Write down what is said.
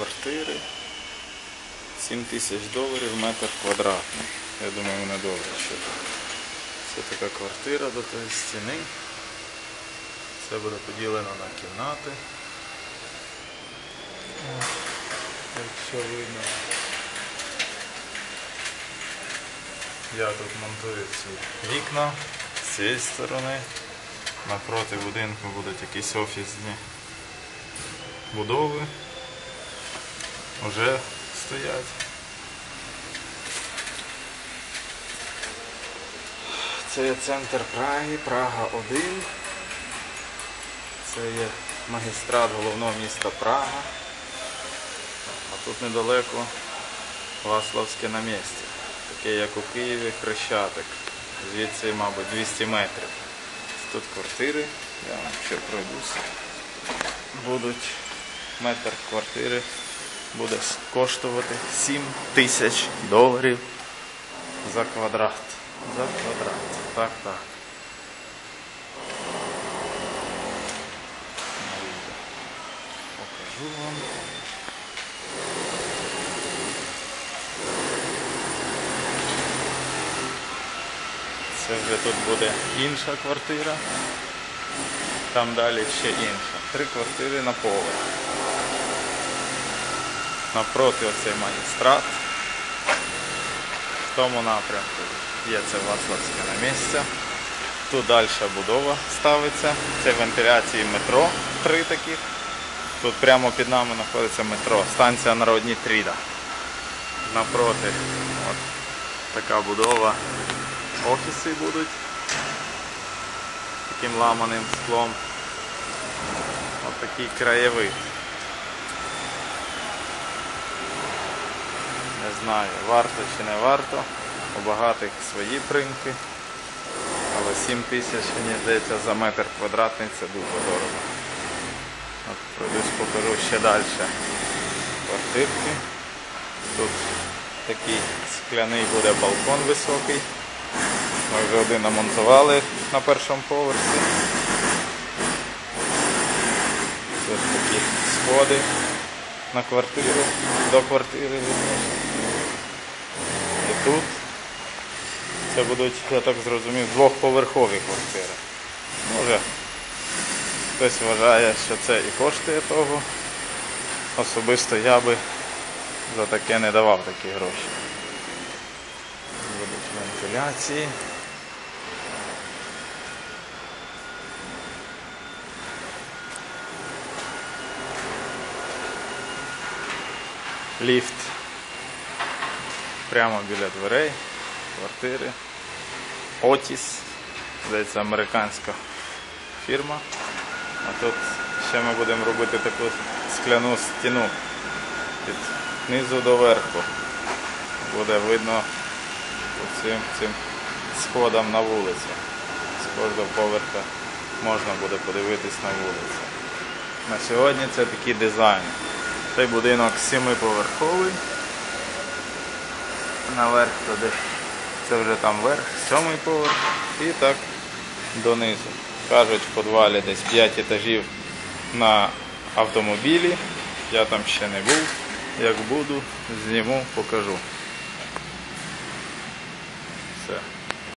квартири. 7 тисяч доларів метр квадратний. Я думаю, вони добре що. Це така квартира до тої стіни. Це буде поділено на кімнати. Якщо видно. Я тут монтую ці вікна з цієї сторони. Напроти будинку будуть якісь офісні будови. Уже стоять. Це є центр Праги, Прага 1. Це є магістрат головного міста Прага. А тут недалеко Ваславське на. Таке як у Києві Хрещатик. Звідси, мабуть, 200 метрів. Тут квартири, я ще пройдуся. Будуть метр квартири буде коштувати 7 тисяч доларів за квадрат. За квадрат. Так, так. Покажу вам. Це вже тут буде інша квартира. Там далі ще інша. Три квартири на поверх. Напроти оцей магістрат. В тому напрямку є це Ваславське на місце. Тут далі будова ставиться. Це вентиляції метро. Три таких. Тут прямо під нами знаходиться метро. Станція Народні Тріда. Напроти от така будова. Офіси будуть таким ламаним склом. Ось такий краєвид. Знаю, варто чи не варто. У багатих свої принки. Але 7 тисяч, мені здається, за метр квадратний це дуже дорого. От пройдусь покажу ще далі квартирки. Тут такий скляний буде балкон високий. Ми вже один намонтували на першому поверсі. Тут такі сходи на квартиру, до квартири. І тут це будуть, я так зрозумів, двохповерхові квартири. Може, хтось вважає, що це і коштує того. Особисто я би за таке не давав такі гроші. Будуть вентиляції. Ліфт прямо біля дверей, квартири. Отіс, здається, американська фірма. А тут ще ми будемо робити таку скляну стіну від низу до верху. Буде видно цим, цим сходам на вулицю. З кожного поверха можна буде подивитись на вулицю. На сьогодні це такий дизайн. Цей будинок сімиповерховий. Наверх туди. Це вже там верх, сьомий поверх і так донизу. Кажуть, в підвалі десь 5 етажів на автомобілі. Я там ще не був. Як буду, зніму, покажу. Все.